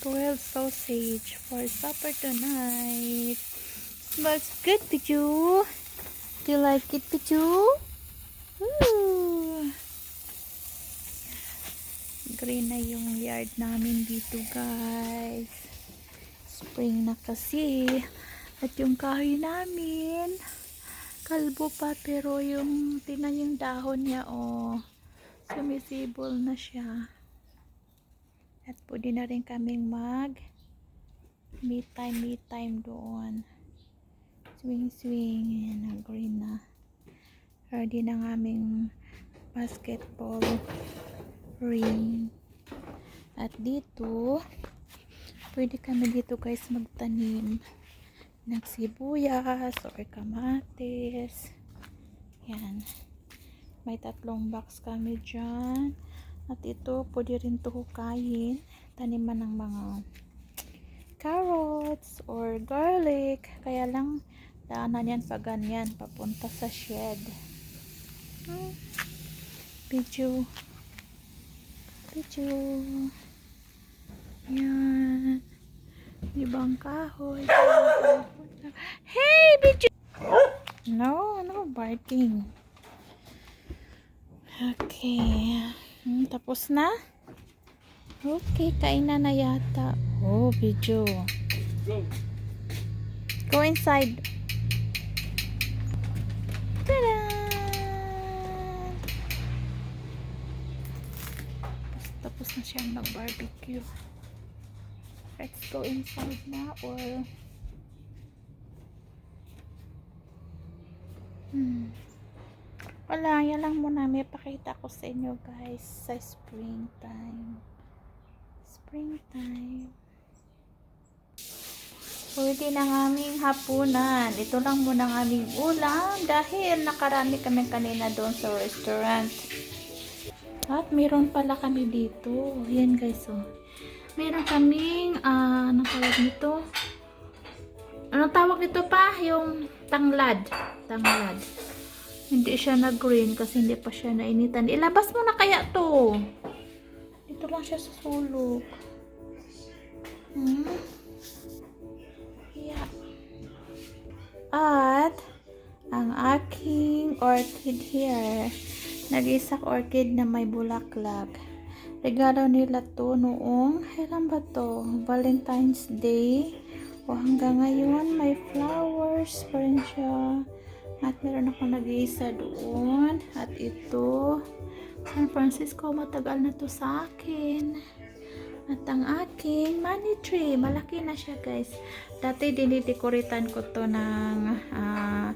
grilled sausage for supper tonight. Smells good, Pichu. Do you like it, Pichu? Green na yung yard namin dito, guys. Spring na kasi. At yung kahoy namin, kalbo pa pero yung tinan dahon niya, oh, sumisibol na siya. At pwede na rin kaming mag me time, me time doon. Swing, swing. Ayan na, green na. Ready ng aming basketball ring. At dito, pwede kami dito guys magtanim ng sibuyas or kamatis. Yan. May tatlong box kami dyan. At ito, pwede rin to hukayin. Taniman ng mga carrots or garlic. Kaya lang, daanan yan pa ganyan, papunta sa shed. Hmm. Pichu. Pichu. Yan. Ibang kahoy. Hey, Pichu! No, no barking. Okay. Hmm, tapos na? Okay, kainan na yata. Oh, video. Go inside. Tada! Tapos, tapos na siya mag-barbecue. Let's go inside na or... Hmm. Wala, yan lang muna. May pakita ko sa inyo guys sa springtime. Springtime. Pwede ng aming hapunan. Ito lang muna ang aming ulam dahil nakarami kami kanina doon sa restaurant. At meron pala kami dito. Yan guys oh. Meron kaming, ah, anong tawag nito? Anong tawag nito pa? Yung tanglad. Tanglad. Hindi siya na green kasi hindi pa siya nainitan. Ilabas mo na kaya to. Dito lang siya sa sulok. Hmm? Yeah. At, ang aking orchid here, nag-isak orchid na may bulaklak. Regalo nila to noong, kailan ba to? Valentine's Day. O hanggang ngayon, may flowers pa rin siya. At meron ako nag-iisa doon. At ito, San Francisco, matagal na to sa akin. At ang aking money tree, malaki na siya guys. Dati dinidekoritan ko to ng ah,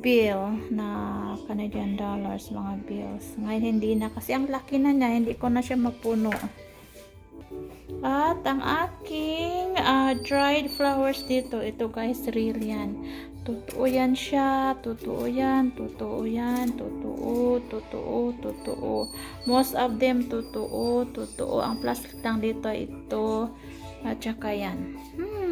bill na Canadian dollars, mga bills. Ngayon hindi na kasi ang laki na niya, hindi ko na siya mapuno. At ang aking ah, dried flowers dito, ito guys, real yan. Totoo yan siya, totoo yan, totoo yan, totoo, totoo, totoo. Most of them, totoo, totoo. Ang plastic lang dito, ito, at saka yan. Hmm,